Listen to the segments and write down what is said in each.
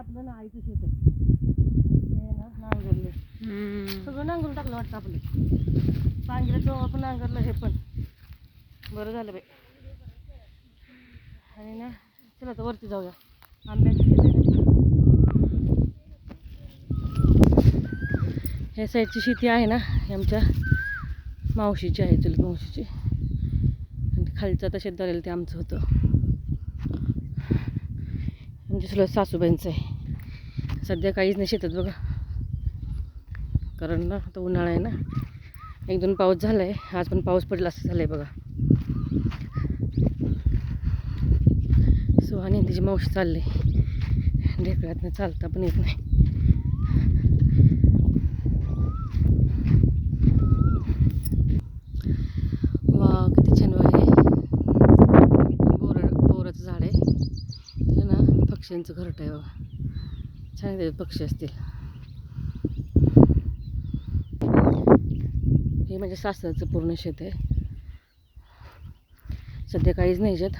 आईचं शेत आहे ना. सगळं नांगरून टाकलं वाटतं आपलं. पांगिऱ्याचं पण नांगरलं हे पण. बरं झालं बाई. आणि ना चला तर वरती जाऊया. आंब्याची शेत आहे. ना ह्या साईडची शेती आहे ना ही आमच्या मावशीची आहे चुलत मावशीची. आणि ते खालचं आता शेत झालेलं ते आमचं होतं. म्हणजे दुसरं चुलत सासूबाईंचं आहे. सध्या काहीच नाही शेतात बघा. कारण ना तो उन्हाळा आहे ना. एक दोन पाऊस झाला आहे आज पण पाऊस पडला असं झालं आहे बघा. सुहानी आणि तिची मावशी चालली. ढेकळ्यातनं चालता पण येत नाही वा किती छान आहे बोर बोराचं झाड आहे ते ना पक्ष्यांचं घरट आहे बघा. छान आहे त्याच्यात पक्षी असतील. हे म्हणजे सासऱ्याचं पूर्ण शेत आहे. सध्या काहीच नाही शेत.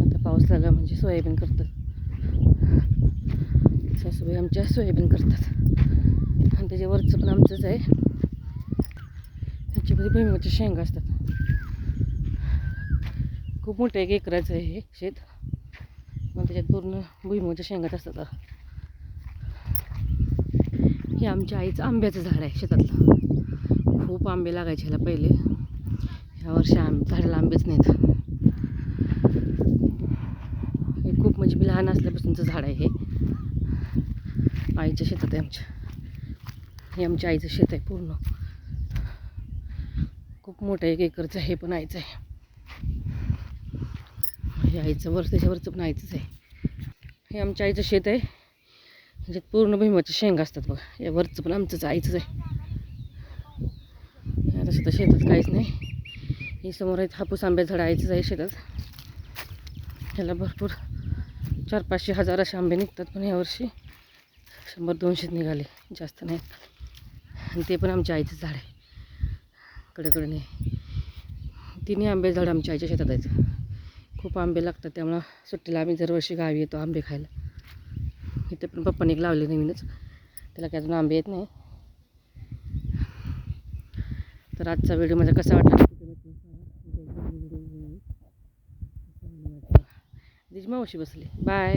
आता पाऊस लागला म्हणजे सोयाबीन करतात. सासूबाई आमच्या सोयाबीन करतात. आणि त्याच्या वरचं पण आमचंच आहे. ह्याच्यामध्ये भुईमुगाच्या शेंगा असतात. खूप मोठं एक एकराचं आहे हे शेत. मग त्याच्यात पूर्ण भुईमुगाच्या शेंगात असतात हे आमच्या आईचं आंब्याचं झाड आहे शेतातलं. खूप आंबे लागायचे ह्याला पहिले. ह्या वर्षी आंब झाडाला आंबेच नाहीत. हे खूप म्हणजे मी लहान असल्यापासूनचं झाड आहे हे. आईच्या शेतात आहे आमच्या. हे आमच्या आईचं शेत आहे पूर्ण. खूप मोठं एक एकरचं हे पण आईचं आहे. हे आईचं वर त्याच्यावरचं पण आईचंच आहे. हे आमच्या आईचं शेत आहे. ह्याच्यात पूर्ण भुईमुगाच्या शेंगा असतात बघा. या वरचं पण आमचंच आईचंच आहे. आता सुद्धा शेतात काहीच नाही. हे समोर आहेत हापूस आंब्या झाड आईचंच आहे शेतात. ह्याला भरपूर चार पाचशे हजार असे आंबे निघतात पण यावर्षी शंभर दोनशेच निघाले. जास्त नाही आणि ते पण आमच्या आईचं झाड आहे. कडेकडे तिन्ही आंबे झाड आमच्या आईच्या शेतात आहेत. खूप आंबे लागतात त्यामुळं सुट्टीला आम्ही दरवर्षी गावी येतो आंबे खायला. इथे पण पप्पाने एक लावले नवीनच. त्याला काय अजून आंबे येत नाही. तर आजचा व्हिडिओ माझा कसा वाटला? तिची मावशी बसली. बाय.